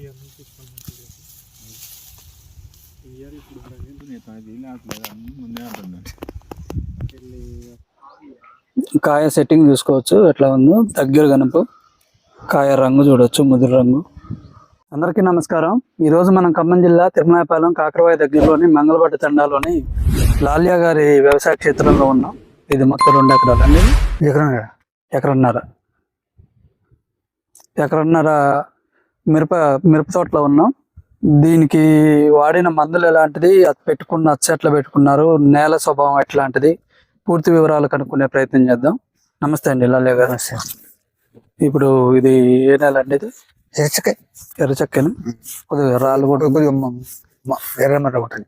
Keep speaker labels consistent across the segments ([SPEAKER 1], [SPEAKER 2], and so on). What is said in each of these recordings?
[SPEAKER 1] Year ఇప్పుడు
[SPEAKER 2] ముందే
[SPEAKER 3] కాయ సెట్టింగ్ చూసుకోవచ్చు. ఎట్లా ఉందో. దగ్గర కనుపు కాయ రంగు చూడొచ్చు. ముదురు రంగు. అందరికీ నమస్కారం. ఈరోజు మనం ఖమ్మం జిల్లా తిరుమలాపాలెం కాకరవాయ దగ్గరలోని మంగళపట్టు తండాలోని లాల్యా గారి వ్యవసాయ క్షేత్రంలో ఉన్నాం. ఇది మొత్తం రెండు ఎకరాలు అండి.
[SPEAKER 4] ఎకరం
[SPEAKER 3] ఎకరన్నర. ఎకరన్నర మిరప మిరప తోటలో ఉన్నాం. దీనికి వాడిన మందులు ఎలాంటిది అది పెట్టుకున్న అచ్చ ఎట్లా పెట్టుకున్నారు నేల స్వభావం ఎట్లాంటిది పూర్తి వివరాలు కనుక్కునే ప్రయత్నం చేద్దాం. నమస్తే అండి లాల్య గారు. ఇప్పుడు ఇది ఏ నెల అండి ఇది?
[SPEAKER 4] ఎరచకాయ
[SPEAKER 3] ఎర్ర చెక్కను కొద్దిగా రాళ్ళు కూడా
[SPEAKER 4] కొద్దిగా ఎర్రమట్ట ఉంటుంది.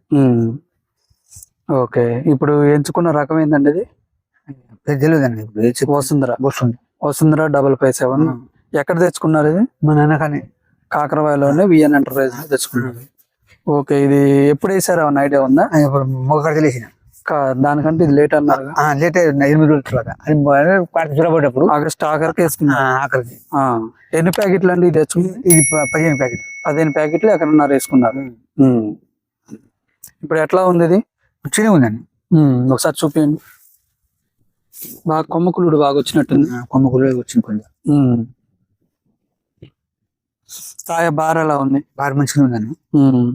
[SPEAKER 3] ఓకే. ఇప్పుడు ఎంచుకున్న రకం ఏందండి ఇది?
[SPEAKER 4] తెలియదండి Vasundhara.
[SPEAKER 3] Vasundhara. Double five seven. ఎక్కడ తెచ్చుకున్నారు ఇది?
[SPEAKER 4] మా నాన్న కానీ
[SPEAKER 3] కాకరవాయలోనే విఎన్ ఎంటర్ప్రైజ్ తెచ్చుకున్నారు ఓకే ఇది ఎప్పుడు వేసారు? ఏమన్నా ఐడియా ఉందా?
[SPEAKER 4] ఇప్పుడు మొగ తెలిసిన.
[SPEAKER 3] దానికంటే ఇది లేట్ అన్నారు
[SPEAKER 4] లేట్ ఎనిమిది రోజుల తర్వాత. అది పాట చూడబడ్డప్పుడు.
[SPEAKER 3] ఆగస్ట్ ఆఖరికి వేసుకున్నారు
[SPEAKER 4] ఆఖరికి.
[SPEAKER 3] ఎన్ని ప్యాకెట్లు అండి ఇది తెచ్చుకుంది
[SPEAKER 4] ఇది పదిహేను ప్యాకెట్
[SPEAKER 3] పదిహేను ప్యాకెట్లు ఎక్కడన్నారు వేసుకున్నారు. ఇప్పుడు ఎట్లా ఉంది ఇది?
[SPEAKER 4] చిన్న ఉందండి.
[SPEAKER 3] ఒకసారి చూపించండి బాగా కొమ్మకులుడు బాగా వచ్చినట్టుంది.
[SPEAKER 4] కొమ్మకులు వచ్చింది కొంచెం.
[SPEAKER 3] ఉమ్. కాయ బార్ ఎలా ఉంది
[SPEAKER 4] బాగా మంచిగా ఉందండి
[SPEAKER 3] ఉమ్.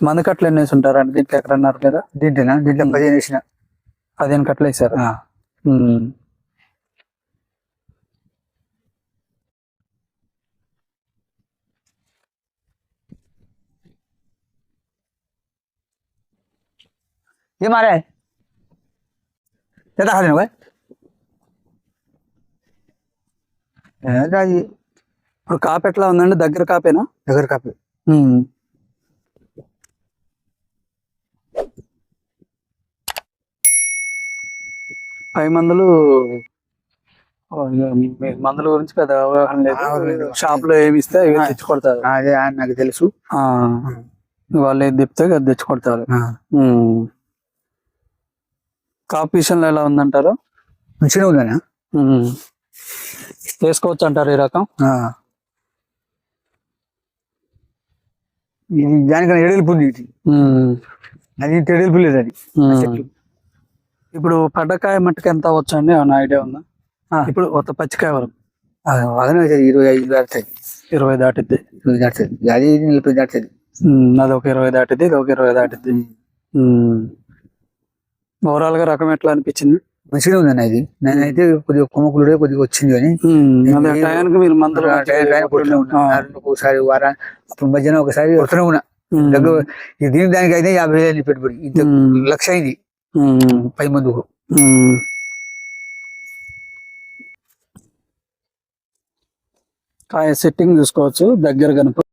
[SPEAKER 3] మందు కట్టలు ఎన్ని వేసి ఉంటారండి దీంట్లో ఎక్కడన్నారు కదా
[SPEAKER 4] దీంట్లోనా దీంట్లో పదిహేను వేసిన
[SPEAKER 3] పదిహేను కట్టలు వేసారు
[SPEAKER 4] ఆ.
[SPEAKER 3] ఉమ్.
[SPEAKER 4] ये मारा है ज्यादा खा लेना भाई
[SPEAKER 3] ఇప్పుడు కాపు ఎట్లా ఉందండి దగ్గర కాపేనా
[SPEAKER 4] దగ్గర కాపీ.
[SPEAKER 3] పై మందులు మందుల గురించి పెద్ద అవగాహన లేదు. షాప్లో ఏమి ఇస్తే ఇవి
[SPEAKER 4] ఆ.
[SPEAKER 3] తెచ్చి కొడతారు
[SPEAKER 4] అదే నాకు తెలుసు
[SPEAKER 3] ఆ. వాళ్ళు ఏది తిప్పితే అది తెచ్చి కొడతారు
[SPEAKER 4] ఆ,
[SPEAKER 3] ఉమ్. కాపు విషయంలో ఎలా ఉందంటారు
[SPEAKER 4] మంచిగా
[SPEAKER 3] ఉమ్. వేసుకోవచ్చు అంటారు ఈ రకం?
[SPEAKER 4] ఆ. ఇది దానికన్నా ఎడలిపు ఉంది ఇది. అది ఎడలిపు లేదు అది.
[SPEAKER 3] ఇప్పుడు పడ్డకాయ మట్టుకు ఎంత అవ్వచ్చు అండి ఏమన్నా ఐడియా ఉందా. ఇప్పుడు ఒక పచ్చికాయ వరకు
[SPEAKER 4] అదనే ఇరవై ఐదు దాటుతుంది.
[SPEAKER 3] ఇరవై దాటిద్ది.
[SPEAKER 4] ఇరవై దాటుతుంది. అది నలభై దాటుతుంది.
[SPEAKER 3] అది ఒక ఇరవై దాటిద్ది ఇది ఒక ఇరవై దాటిద్ది. ఓవరాల్గా రకం ఎట్లా అనిపించింది?
[SPEAKER 4] మంచిగా ఉందన్న ఇది. నేనైతే కొద్దిగా కొమ్మకులుడే కొద్దిగా వచ్చింది అని
[SPEAKER 3] టయానికి మీరు మందులు
[SPEAKER 4] ఒకసారి వారా అప్పుడు మధ్యాహ్నం ఒకసారి కొడుతూనే ఉన్నా. దీని దానికి అయితే యాభై వేలు పెట్టుబడి. ఇంత లక్ష అయింది. పై మందుకు.
[SPEAKER 3] కాయ సెట్టింగ్ చూసుకోవచ్చు. దగ్గర కనుక